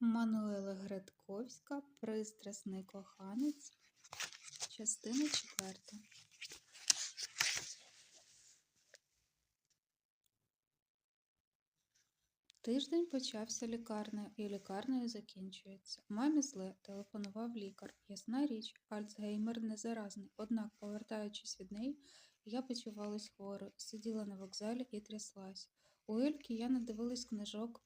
Мануела Градковська Пристрасний коханець. Частина четверта. Тиждень почався лікарнею і лікарнею закінчується. Мамі зле телефонував лікар. Ясна річ, Альцгеймер не заразний. Однак, повертаючись від неї, я почувалась хворою, сиділа на вокзалі і тряслась. У Ельки я не дивилась книжок.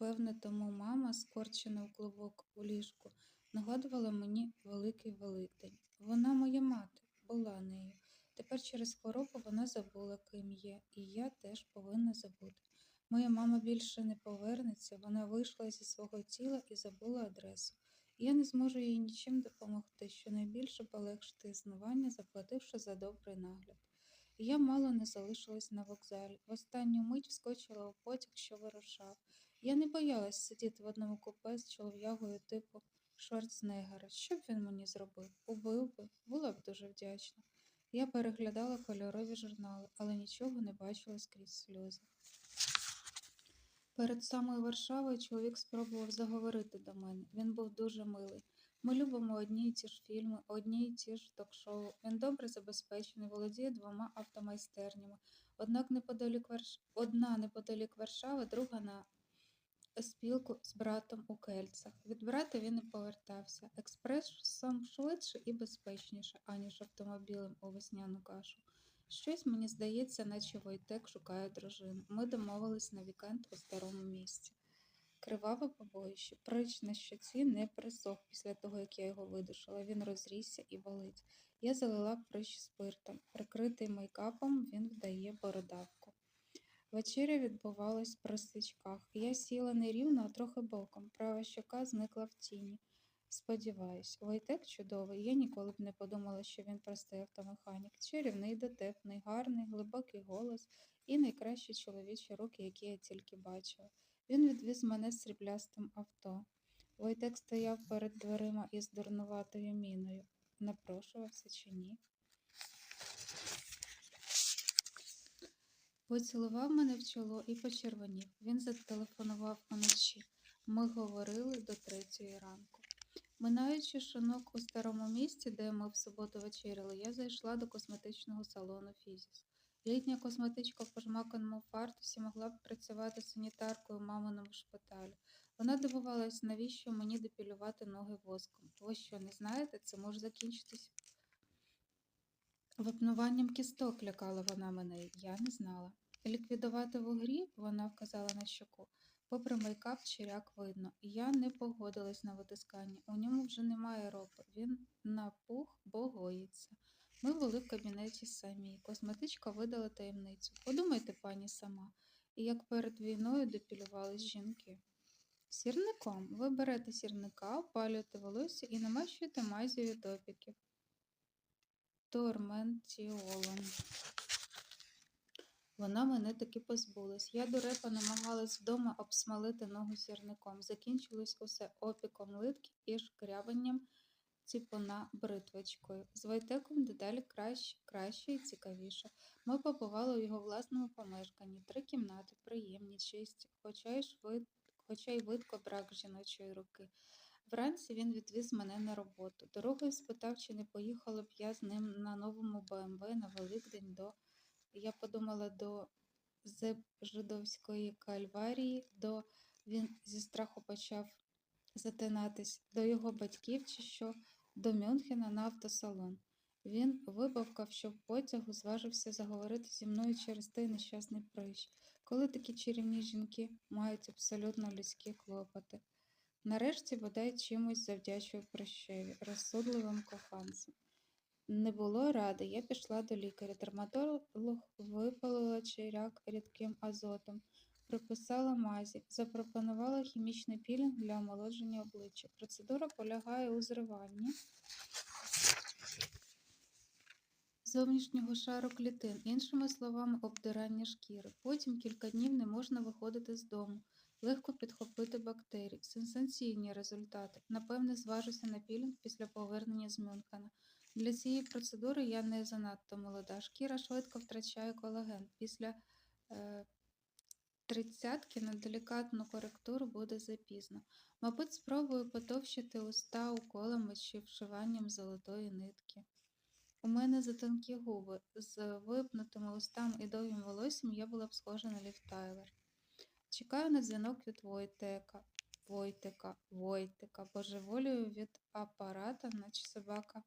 Певне, тому мама, скорчена в клубок у ліжку, нагадувала мені Великий Великдень. Вона моя мати, була нею. Тепер через хворобу вона забула, ким є, і я теж повинна забути. Моя мама більше не повернеться, вона вийшла зі свого тіла і забула адресу. Я не зможу їй нічим допомогти, щонайбільше полегшити існування, заплативши за добрий нагляд. Я мало не залишилась на вокзалі. В останню мить вскочила у потяг, що вирушав. Я не боялась сидіти в одному купе з чолов'ягою типу Шварценеггера. Що б він мені зробив? Убив би, була б дуже вдячна. Я переглядала кольорові журнали, але нічого не бачила скрізь сльози. Перед самою Варшавою чоловік спробував заговорити до мене. Він був дуже милий. Ми любимо одні й ті ж фільми, одні й ті ж ток-шоу. Він добре забезпечений, володіє двома автомайстернями. Однак неподалік Варш... одна неподалік Варшави, друга на спілку з братом у Кельцах. Від брата він не повертався. Експресом швидше і безпечніше, аніж автомобілем у весняну кашу. Щось мені здається, наче Войтек шукає дружину. Ми домовились на вікенд у старому місці. Криваве побоїще, прич на щоці не присох після того, як я його видушила. Він розрісся і болить. Я залила прищ спиртом. Прикритий мейкапом, він вдає бородавку. Вечеря відбувалась при свічках. Я сіла не рівно, а трохи боком. Права щока зникла в тіні. Сподіваюсь, Войтек чудовий. Я ніколи б не подумала, що він простий автомеханік. Чарівний, дотепний, гарний, глибокий голос і найкращі чоловічі руки, які я тільки бачила. Він відвіз мене сріблястим авто. Войтек стояв перед дверима із дурнуватою міною. Напрошувався чи ні? Поцілував мене в чоло і почервонів. Він зателефонував уночі. Ми говорили до третьої ранку. Минаючи шинок у старому місці, де ми в суботу вечеряли, я зайшла до косметичного салону Фізіс. Літня косметичка в пожмаканому фартусі могла б працювати санітаркою в маминому шпиталі. Вона дивувалась, навіщо мені депілювати ноги воском. Ви що, не знаєте, це може закінчитись випнуванням кісток, лякала вона мене. Я не знала. Ліквідувати в угрі, вона вказала на щоку. Попри мейкап, чиряк видно. Я не погодилась на витискання. У ньому вже немає ропи. Він напух, бо гоїться. Ми були в кабінеті самі. Косметичка видала таємницю. Подумайте, пані сама, і як перед війною депілювались жінки. Сірником. Ви берете сірника, опалюєте волосся і намащуєте мазю від. Торментіолом. Вона мене таки позбулась. Я дурепа намагалась вдома обсмалити ногу сірником. Закінчилось усе опіком литки і шкрябанням ціпона бритвочкою. З Войтеком дедалі краще, краще і цікавіше. Ми побували у його власному помешканні. Три кімнати, приємні, чисті, хоча й швид... хоча й видко брак жіночої руки. Вранці він відвіз мене на роботу. Дорогою спитав, чи не поїхала б я з ним на новому БМВ на Великдень до. Я подумала до Жидовської кальварії, до він зі страху почав затинатись, до його батьків чи що, до Мюнхена на автосалон. Він вибавкав, що в потягу зважився заговорити зі мною через той нещасний прищ, коли такі чарівні жінки мають абсолютно людські клопоти. Нарешті бодай чимось завдячую прощеві, розсудливим коханцям. Не було ради, я пішла до лікаря. Дерматолог випалила чиряк рідким азотом, приписала мазі, запропонувала хімічний пілінг для омолодження обличчя. Процедура полягає у зриванні зовнішнього шару клітин, іншими словами, обдирання шкіри. Потім кілька днів не можна виходити з дому, легко підхопити бактерії, сенсаційні результати. Напевне, зважуся на пілінг після повернення з Мюнхена. Для цієї процедури я не занадто молода. Шкіра швидко втрачає колаген. Після е, тридцятки на делікатну коректуру буде запізно. Мабуть, спробую потовщити уста уколами чи вшиванням золотої нитки. У мене затонкі губи. З випнутими устами і довгим волоссям я була б схожа на Лів Тайлер. Чекаю на дзвінок від Войтека. Войтека, Войтека, божеволюю від апарата, наче собака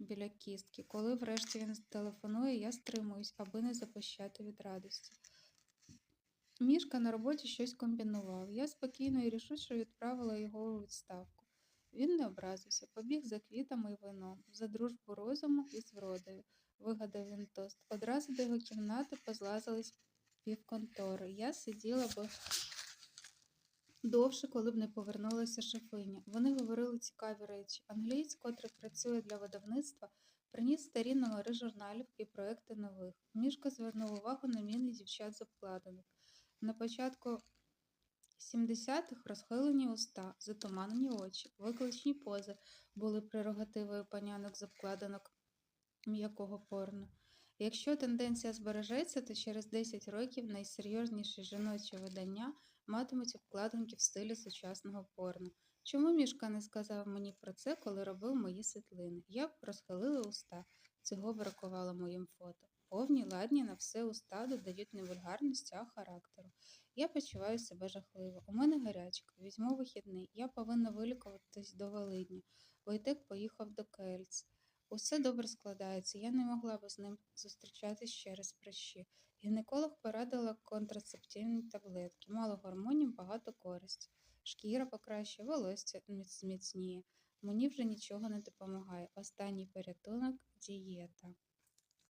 біля кістки. Коли врешті він телефонує, я стримуюсь, аби не запищати від радості. Мішка на роботі щось комбінував. Я спокійно і рішуче відправила його у відставку. Він не образився, побіг за квітами і вином, за дружбу розуму і з вродою, вигадав він тост. Одразу до його кімнати позлазились півконтори. Я сиділа би довше, коли б не повернулася шефиня. Вони говорили цікаві речі. Англієць, котрий працює для видавництва, приніс старі номери журналів і проекти нових. Мішка звернув увагу на міни дівчат з обкладинок. На початку 70-х розхилені уста, затуманені очі, викличні пози були прерогативою панянок з обкладинок м'якого порно. Якщо тенденція збережеться, то через 10 років найсерйозніші жіночі видання матимуть обкладинки в стилі сучасного порно. Чому Мішка не сказав мені про це, коли робив мої світлини? Я б розхилила уста. Цього бракувало моїм фото. Повні ладні на все уста додають не вульгарності, а характеру. Я почуваю себе жахливо. У мене гарячка, візьму вихідний. Я повинна вилікуватись до Велидня. Войтек поїхав до Кельц. Усе добре складається. Я не могла б з ним зустрічатись через прищі. Гінеколог порадила контрацептивні таблетки. Мало гормонів, багато користі. Шкіра покращує, волосся зміцніє. Мені вже нічого не допомагає. Останній порятунок дієта.